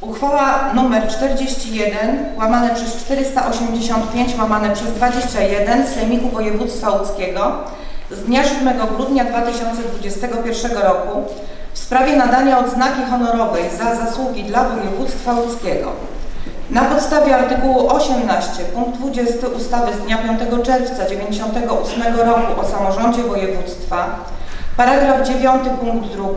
Uchwała nr 41 łamane przez 485 łamane przez 21 Sejmiku Województwa Łódzkiego z dnia 7 grudnia 2021 roku w sprawie nadania odznaki honorowej za zasługi dla województwa łódzkiego. Na podstawie artykułu 18 punkt 20 ustawy z dnia 5 czerwca 1998 roku o samorządzie województwa, paragraf 9 punkt 2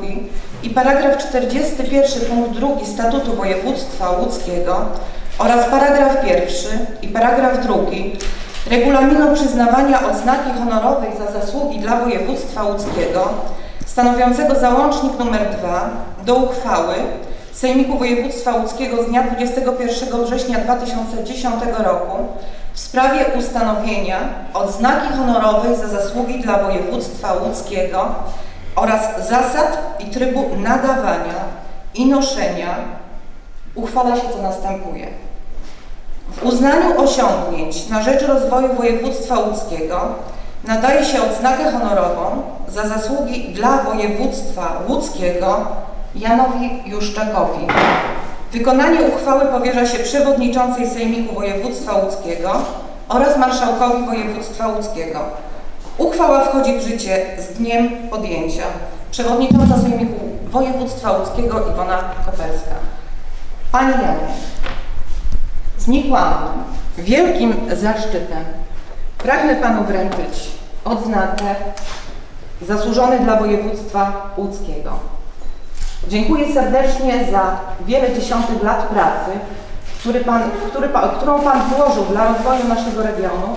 i paragraf 41 punkt 2 Statutu Województwa Łódzkiego oraz paragraf 1 i paragraf 2 Regulaminu przyznawania odznaki honorowej za zasługi dla województwa łódzkiego stanowiącego załącznik nr 2 do uchwały Sejmiku Województwa Łódzkiego z dnia 21 września 2010 roku w sprawie ustanowienia odznaki honorowej za zasługi dla województwa łódzkiego oraz zasad i trybu nadawania i noszenia uchwala się co następuje. W uznaniu osiągnięć na rzecz rozwoju województwa łódzkiego nadaje się odznakę honorową za zasługi dla województwa łódzkiego Janowi Juszczakowi. Wykonanie uchwały powierza się przewodniczącej Sejmiku Województwa Łódzkiego oraz marszałkowi województwa łódzkiego. Uchwała wchodzi w życie z dniem podjęcia. Przewodnicząca Sejmiku Województwa Łódzkiego Iwona Koperska. Panie Janie, z niekłamnym, wielkim zaszczytem pragnę Panu wręczyć odznakę zasłużony dla województwa łódzkiego. Dziękuję serdecznie za wiele dziesiątek lat pracy, który pan, który, którą Pan włożył dla rozwoju naszego regionu,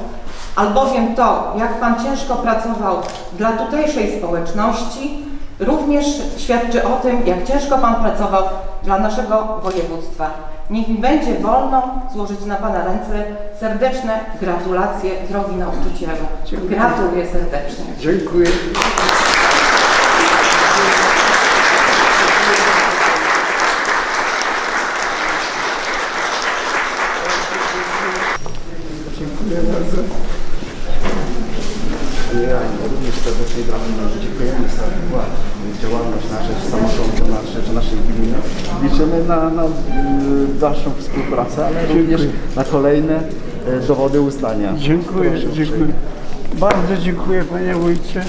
albowiem to, jak Pan ciężko pracował dla tutejszej społeczności, również świadczy o tym, jak ciężko Pan pracował dla naszego województwa. Niech mi będzie wolno złożyć na Pana ręce serdeczne gratulacje, drogi nauczycielu. Gratuluję serdecznie. Dziękuję. Dziękuję bardzo. Ja również serdecznie Wam dziękujemy za wkład w działalność na rzecz samorządu, na rzecz naszej gminy. Liczymy na, na y, dalszą współpracę, ale również na kolejne y, dowody uznania. Dziękuję, Proszę dziękuję. Bardzo dziękuję Panie Wójcie.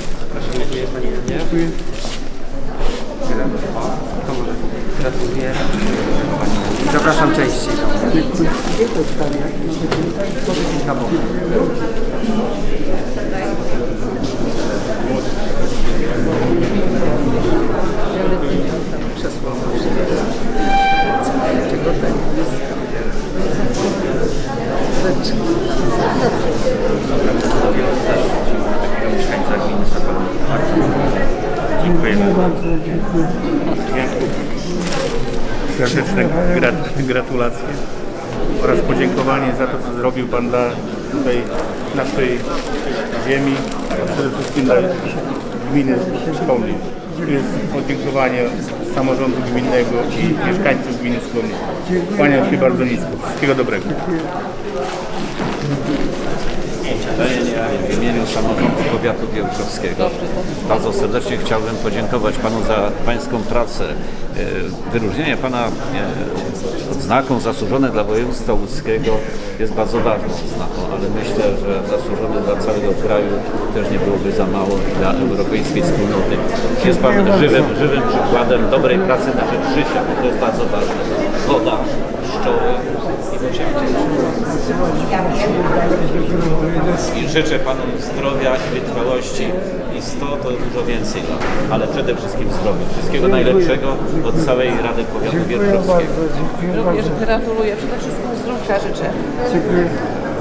Dziękuję. Gratuluję. Zapraszam częściej. Bok. mieszkańca gminy Dziękuję Bardzo dziękuję. Serdeczne grat- gratulacje oraz podziękowanie za to, co zrobił Pan dla tutaj naszej ziemi, przede wszystkim dla gminy Skomlin. Jest podziękowanie samorządu gminnego i mieszkańców gminy Skomlin. Kłaniam się bardzo nisko. Wszystkiego dobrego. W imieniu samorządu powiatu wieluszowskiego bardzo serdecznie chciałbym podziękować Panu za Pańską pracę. E, Wyróżnienie Pana e, odznaką zasłużone dla województwa łódzkiego jest bardzo ważną oznaką, ale myślę, że zasłużone dla całego kraju też nie byłoby za mało i dla europejskiej wspólnoty. Jest Pan żywym, żywym przykładem dobrej pracy na rzecz życia, bo to jest bardzo ważne. Woda, pszczoły i pociągi. I życzę Panu zdrowia i wytrwałości i 100 to dużo więcej lat, ale przede wszystkim zdrowia. Wszystkiego najlepszego od całej Rady Powiatu. Dziękuję Również gratuluję. Przede wszystkim zdrówka życzę. Dziękuję.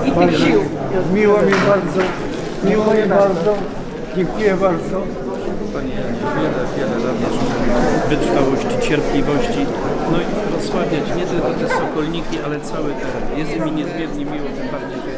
I tych sił. Miło mi bardzo. Miło mi bardzo. Dziękuję bardzo. Panie wiele, wiele lat wytrwałości, cierpliwości, no i rozsławiać nie tylko te sokolniki, ale cały teren. Jest mi niezmiernie miło, tym bardziej, że